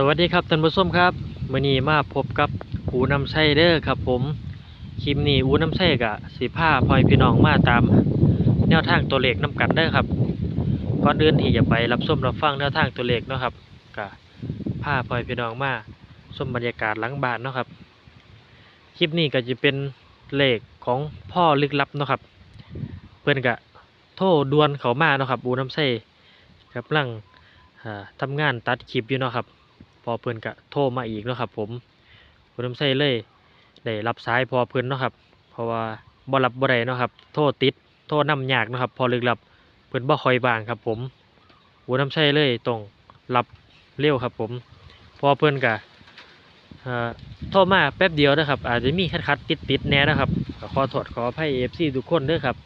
สวัสดีครับท่านผู้ชมครับมื้อนี้มาพบกับอูน้ำไส้เด้อครับ ผมคลิปนี้อูน้ำไส้กะสิพาพ่อยพี่น้องมาตาม แนวทางตัวเลขนํกันเด้อครับก่อนอื่นที่จะไปรับชมรับฟังแนวทางตัวเลขเนาะครับกะพาพ่อยพี่น้องมาชมบรรยากาศหลังบ้านเนาะครับคลิปนี้ก็จะเป็นเลขของพ่อลึกลับเนาะครับ เพิ่อนกะโทรด่วนเขามาเนาะครับอูน้ำไส้กำลังอ่าทำงานตัดคลิปอยู่เนาะครับ อเพิ่นก็โทรมาอีกเนาะครับ ผมผมน้ำใส่เลยได้รับสายพอเพิ่นเนาะครับ เพราะว่าบ่รับบ่ได้เนาะครับ โทรติดโทรนำยากเนาะครับ พอลึกลับเพิ่นบ่คอยบางครับ ผมผมน้ำใส่เลยต้องรับเร็วครับ ผมพอเพิ่นก็โทรมาแป๊บเดียวนะครับ อาจจะมีคัดๆติดๆแหน่นะครับขอโทษขออภัย FC ทุกคนด้อครับ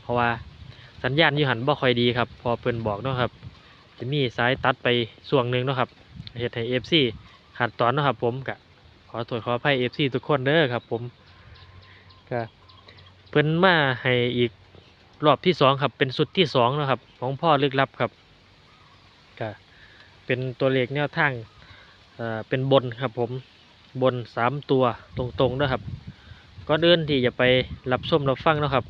เพราะว่าสัญญาณยู่หันบ่ค่อยดีครับ พอเพิ่นบอกเนาะครับ จะมีสายตัดไปส่วงหนึ่งเนาะครับ เฮ็ดให้ FC ขาดตอนเนะครับผมก็ขอโทษขออภัย FC ทุกคนเด้อครับ ผมก็เพิ่นมาให้อีกรอบที่สองครับ เป็นสุดที่สองนะครับ ของพ่อลึกลับครับก็เป็นตัวเลขแนวทางเอ่อเป็นบนครับ ผมบนสามตัวตรงๆเด้อครับก็เดินที่จะไปรับชมรับฟังนะครับ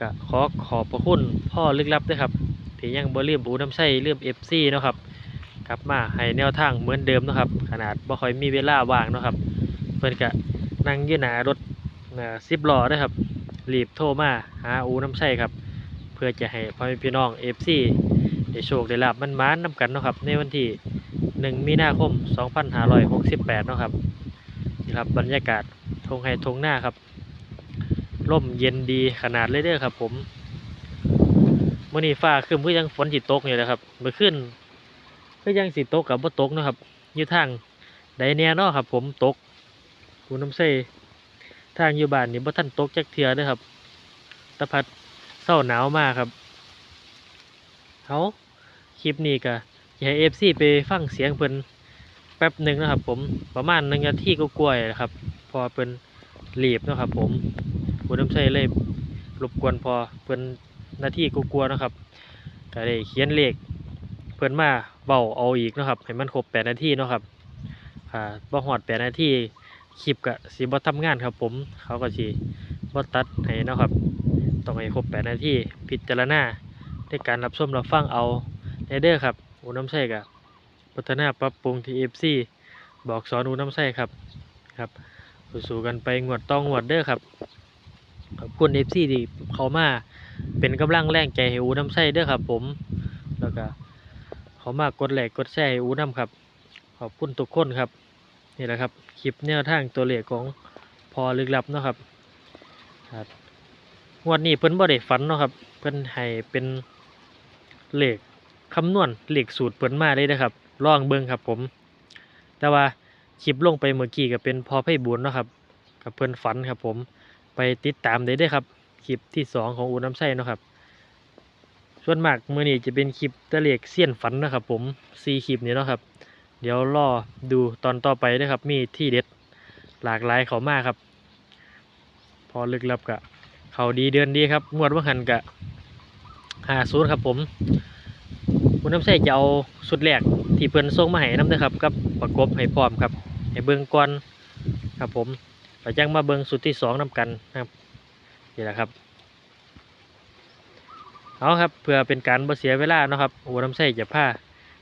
ก็ขอขอบพระคุณพ่อลึกลับด้วยครับที่ยังบ่ลืมบูน้ำใส่เลืม FC เนะครับ กลับมาให้แนวทางเหมือนเดิมนะครับ ขนาดบ่ค่อยมีเวลาว่างนะครับเพิ่นก็นั่งยู่หน้ารถสิบล้อเด้ครับรีบโทรมาหาอูน้ำใช่ครับ เพื่อจะให้พ่อแม่พี่น้อง FC ได้โชคได้ลาบมันมานๆนำกันนะครับ ในวันที่ 1 มีนาคม 2568นาะครับนี่ครับบรรยากาศทงไห้ทงหน้าครับร่มเย็นดีขนาดเลยเด้อครับ ผมมื้อนี้ฟ้าครึ้มคือยังฝนสิตกอยู่เลยครับเมื่อคืน ก็ยังสิตกกับบ่ตกนะครับอยู่ทางใดแน่เนาะครับ ผมตกคุณน้ำเซทางอยู่บ้านนี่บ่ทันตกจักเทือเด้อครับ ตะพัดเศร้าหนาวมากครับเอาคลิปนี้ก็อยากให้ FC ไปฟังเสียงเพิ่นแป๊บหนึ่งนะครับ ผมประมาณหนึ่งนาทีก็กล้วยนะครับ พอเพิ่นรีบนะครับ ผมคุณน้ำเซเลยรบกวนพอเพิ่นนาทีก็กลัวนะครับก็ได้เขียนเลข พิ่นมาเบาเอาอีกนะครับให้มันครบแปดนาทีเนาะครับอ่าบ่ฮอดแปดนาทีคลิปก็สิบ่ทำงานครับผม เขาก็สิบ่ตัดให้นะครับต้องให้ครบแปดนาทีพิจารณาในการรับชมรับฟังเอาในเด้อครับอูน้ำใส่ก็พัฒนาปรับปรุงที่ FC บอกสอนอูน้ำใส่ครับครับสู้ๆกันไปงวดต้องงวดเด้อครับขอบคุณ FC ที่เขามาเป็นกำลังแรงใจให้อูน้ำใส่เด้อครับผมแล้วก็ เขามากกดไลค์กดแชร์ให้อูน้ำครับ ขอบคุณทุกคนครับ นี่แหละครับ คลิปแนวทางตัวเลขของพอลึกลับเนาะครับครับงวดนี้เพิ่นบ่ได้ฝันเนาะครับ เพิ่นให้เป็นเลขคำนวณเลขสูตรเพิ่นมาได้นะครับลองเบิ่งครับผม แต่ว่าคลิปลงไปเมื่อกี้ก็เป็นพอไพ่บุญเนาะครับกับเพิ่นฝันครับผมไปติดตามได้เด้ครับคลิปที่สองของอูน้ำไส้เนาะครับ ส่วนมากมือนี้จะเป็นคลิปตะเลกเสี้ยนฝันนะครับผมซีคลิปนี้เนาะครับ เดี๋ยวรอดูตอนต่อไปนะครับ มีที่เด็ดหลากหลายเขามากครับ พอลึกลับกะเขาดีเดือนดีครับงวดว่าหันกะหาศูนครับผมคุณน้ำใส่จะเอาสุดแรกที่เพิ่นส่งมาให้น้ำนะครับกับประกบให้พร้อมครับให้เบิ่งก่อนครับผมแล้วจังมาเบิ่งสุดที่สองนํกันนะครับนี่แหละครับ เอาครับเพื่อเป็นการบ่เสียเวลาเนาะครับโอ้น้ำใส่จะพา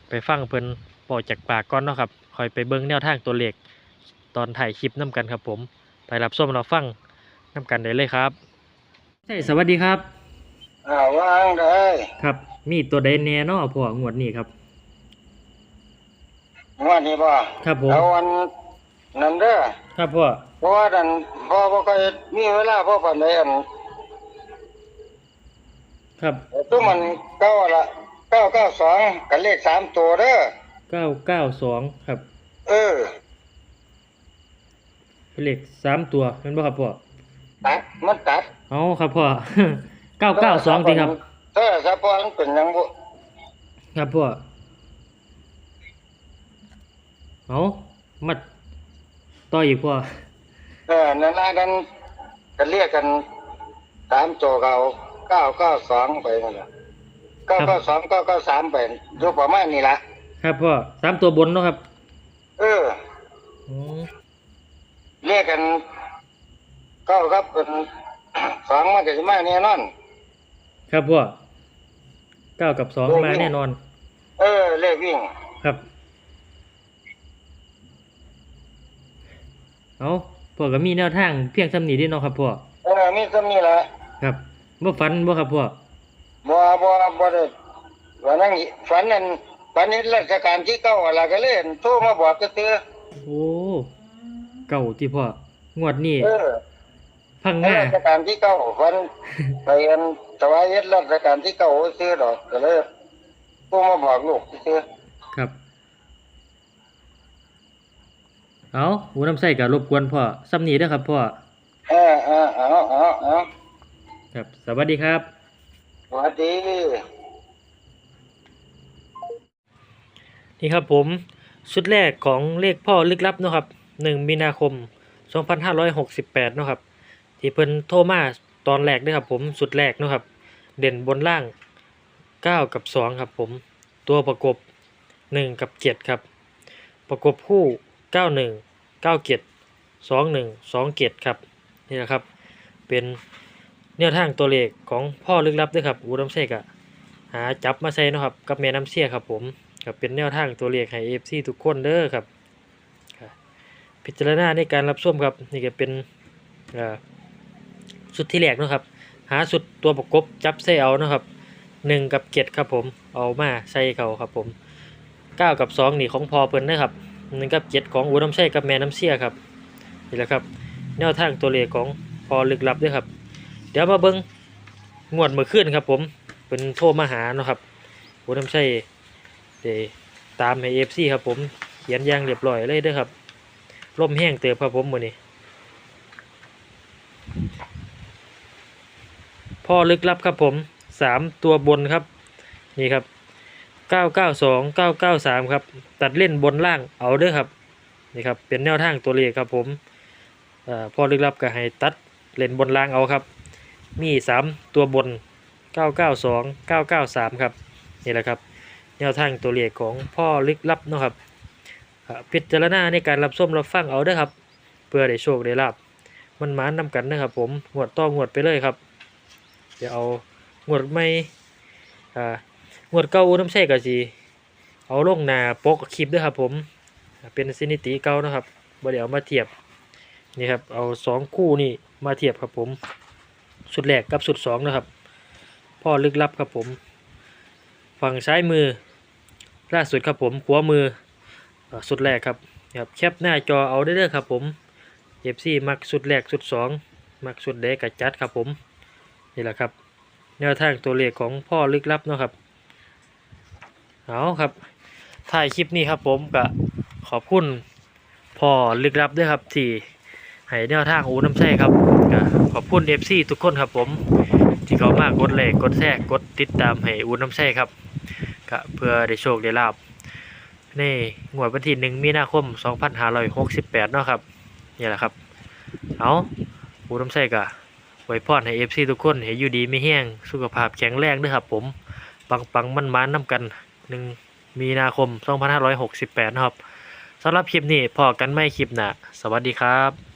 ไปฟังเพิ่นบอกจากปากก่อนเนาะครับคอยไปเบิ่งแนวทางตัวเลขตอนถ่ายคลิปน้กันครับผม ไปรับส้มรับฟังน้กันได้เลยครับใช่สวัสดีครับอ่าว่างได้ครับ มีตัวใดแน่เนาะพ่องวดนี้ครับงวดนี้บ่ครับผมเอาวันนั้นเด้อครับพ่อเพราะว่าดันพ่อบ่ค่อยมีเวลาพ่อปานใดอัน ครับตัวมันเก้าละเก้าเก้าสองกันเลขสามตัวเด้อเก้าเก้าสองครับ เออเป็นเลขสามตัวเป็นบ่ครับพ่อตัดมันตัดเอาครับพ่อ เก้าเก้าสองจริงครับ เออถ้าพ่อมันเป็นหยังบ่ครับพ่อเอามัดต่ออีกพ่อเออนั่นล่ะนั้นกันเรียกกันสามตัวเก่า เก้าเก้าสองไปนั่นล่ะเก้าเก้าสองเก้าเก้าสามไปอยู่ประมาณนี้ล่ะครับพ่อสามตัวบนเนาะครับอืมเรียกกันเก้าครับเป็นสองมันก็จะมาแน่นอน ครับพ่อเก้ากับสองมาแน่นอน เออเลขวิ่งครับเอาพ่อก็มีแนวทางเพียงสำนีเด้เนาะครับพ่อเออมีก็มีแหละครับ บ่ฝันบ่ครับพ่อบ่บ่บ่ได้วันนั้นฝันนั้นฝันนี้ราชการที่เก้าอะไรก็เลยโทรมาบอกก็เตือโอ้เก่าที่พ่องวดนี้เออพังงาราชการที่เก้าฝันไปอันถวายเฮ็ดราชการที่เก้าซื้อดอกก็เลยโทรมาบอกลูกซื้อครับ เอาหูน้ำใส่กับรบกวนพ่อซ้ำนี้เด้อครับพ่อ เออเออเอาเอาเอา ครับ สวัสดีครับ สวัสดีนี่ครับผม ชุดแรกของเลขพ่อลึกลับเนาะครับหนึ่งมีนาคมสองพันห้าร้อยหกสิบแปดเนาะครับที่เพิ่นโทรมาตอนแรกเด้วยครับผมสุดแรกเนาะครับ เด่นบนล่างเก้ากับสองครับผม ตัวประกบหนึ่งกับเจ็ดครับ ประกบคู่เก้าหนึ่งเก้าเจ็ดสองหนึ่งสองเจ็ดครับ นี่แหละครับ เป็น แนวทางตัวเลขของพ่อลึกลับด้วยครับอูดมเซกอะหาจับมาใส่นะครับกับแม่น้ำเชี่ยครับผมกับเป็นแนวทางตัวเลขให้เอฟซีทุกคนเด้อครับ พิจารณาในการรับชมครับนี่ก็เป็นสุดที่แรกนะครับ หาสุดตัวประกบจับใส่เอานะครับหนึ่งกับเจ็ดครับผมเอามาใส่เขาครับผมเก้ากับสองนี่ของพอเพิ่นนะครับหนึ่งกับเจ็ดของอูน้ำใช่กับแม่น้ำเชี่ยครับนี่แหละครับ แนวทางตัวเลขของพอลึกลับด้วยครับ เดี๋ยวมาเบิ้งงวดเมื่อคืนครับผมเป็นโทรมาหาเนาะครับอูน้ำใช่เดตามให้เอฟซีครับผมเขียนยางเรียบร้อยเลยเด้อครับลมแห้งเติบครับผมมือนี้พ่อลึกลับครับผมสามตัวบนครับนี่ครับเก้าเก้าสองเก้าเก้าสามครับตัดเล่นบนล่างเอาเด้อครับนี่ครับเป็นแนวทางตัวเลขครับผมอพ่อลึกลับก็ให้ตัดเล่นบนล่างเอาครับ มีสามตัวบนเก้าเก้าสองเก้าเก้าสามครับนี่แหละครับแนวทางตัวเลขของพ่อลึกลับนะครับพิจารณาในการรับส้มรับฟังเอาเด้อครับ เพื่อได้โชคได้ลาบมันหมานนำกันนะครับผมงวดต่องวดไปเลยครับเดี๋ยวเอางวดไม่อ่างวดเก่าน้ำใช่ก็สิเอาลงหนาปกคลิปด้วยครับผมเป็นสถิติเก่านะครับบ่ได้เอามาเทียบนี่ครับเอาสองคู่นี่มาเทียบครับผม สุดแรกกับสุดสองนะครับ พ่อลึกลับครับผม ฝั่งซ้ายมือ ล่าสุดครับผมขวามือสุดแรกครับครับแคปหน้าจอเอาได้เลยครับผมเอฟซีมักสุดแรกสุดสองมักสุดเดกับจัดครับผมนี่แหละครับ แนวทางตัวเลขของพ่อลึกลับเนาะครับเอาครับถ่ายคลิปนี้ครับผมก็ขอบคุณพ่อลึกลับด้วยครับที่ ให้แนวทางอูน้ำใช่ครับขอบคุณเอฟซีทุกคนครับผม ที่เขามากดไลค์กดแชร์กดติดตามให้อูน้ำใช่ครับก็เพื่อได้โชคได้ลาบนี่งวดวันที่หนึ่งมีนาคม 2568 เนาะครับนี่แหละครับ เอาผู้ำใส่กะไว้พรให้ FC ทุกคนให้อยู่ดีไม่แห้งสุขภาพแข็งแรงด้วยครับผมปังปังมันมันน้ำกันหนึ่งมีนาคม 2568 นะครับสำหรับคลิปนี้พอกันไม่คลิปหน้าสวัสดีครับ